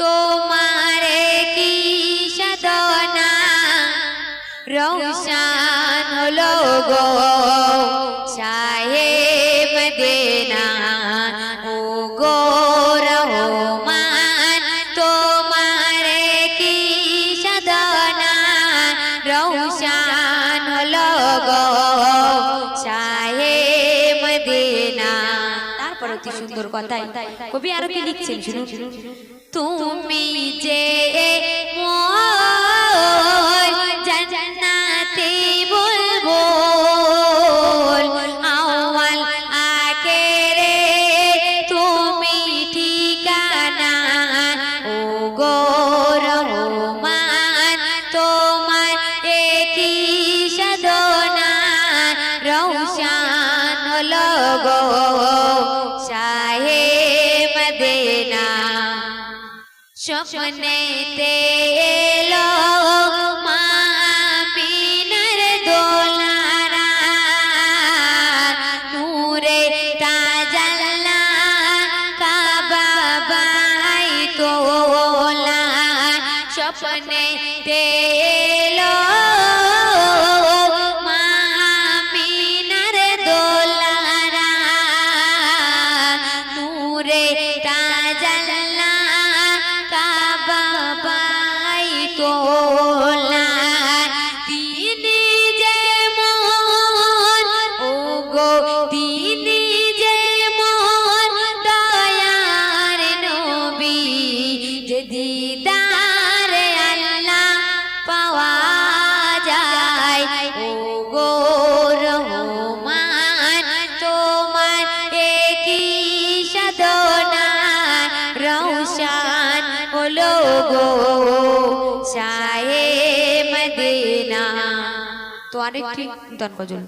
তোমারে কি সাধনা? রৌশান হলো গো, সাহেব দেনা। ও গো রহমান, তোমারে কি সাধনা? রৌশান হলো গো অতি সুন্দর কথাই। কবি আরও কি লিখছেন শুনুন। তুমি যে স্বপ্নেতে এলো মা পিনার দোলারা। নূরে তাজাল্লা কাবা বাই তোলা স্বপ্নেতে এলো আরেকটি গান গজল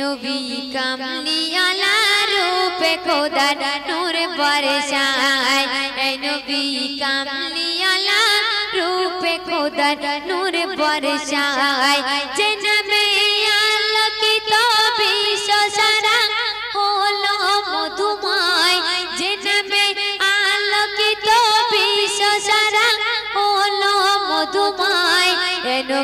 নবী কামলিয়ালা রূপে খোদার নূর বরসায় নবী কামলিয়ালা রূপে খোদার নূর বরসায় যে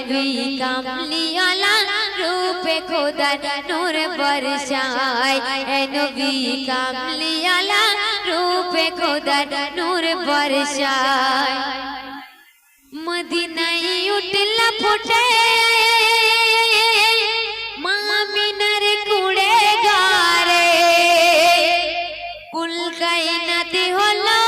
নবী কামলিয়ালা রূপে খোদার নূর বরসায় এ নবী কামলিয়ালা রূপে খোদার নূর বরসায় মদিনায় উঠলা ফুটে মামিনার কুড়ে গারে কুলকাইনাতে হলো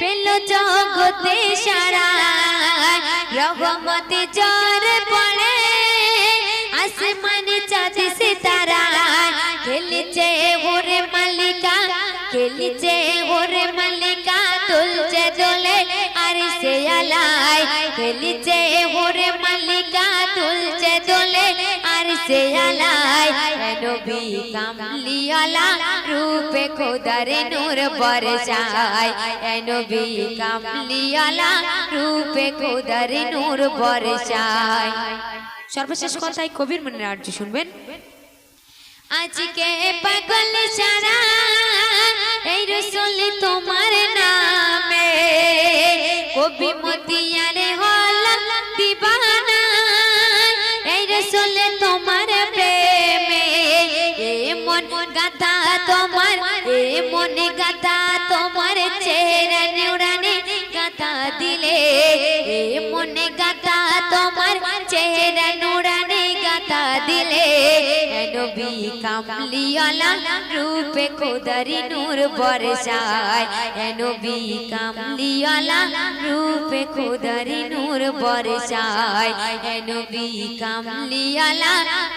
পেল জগতে সারা, রহমতে জর পড়ে, আসমানে চাঁদ সিতারা, খেলছে ওরে মালিকা, খেলছে ওরে মালিকা। দোলে আর সে আলাই খেলছে ওরে মালিকা তুলছে দোলে আর সে আলাই। নবী কামলিয়ালা রূপে খোদারে নূর বরসায়। নবী কামলিয়ালা রূপে খোদারে নূর বরসায়। সর্বশেষ কথাই কবির মনে আর্য শুনবেন। আজকে পাগল সারা এই রসুল তোমার গাথা তোমার চেহারা নিউরানে গাথা দিলে। এ মনে গাথা তোমার চেহারা নুরানে গাথা তা দিলে নবী কামলিওয়ালা রূপে খোদারি নূর বরসায় নবী কামলিওয়ালা রূপে খোদারি নূর বরসায় নবী কামলিওয়ালা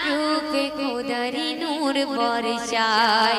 রূপে খোদারি নূর বরসায়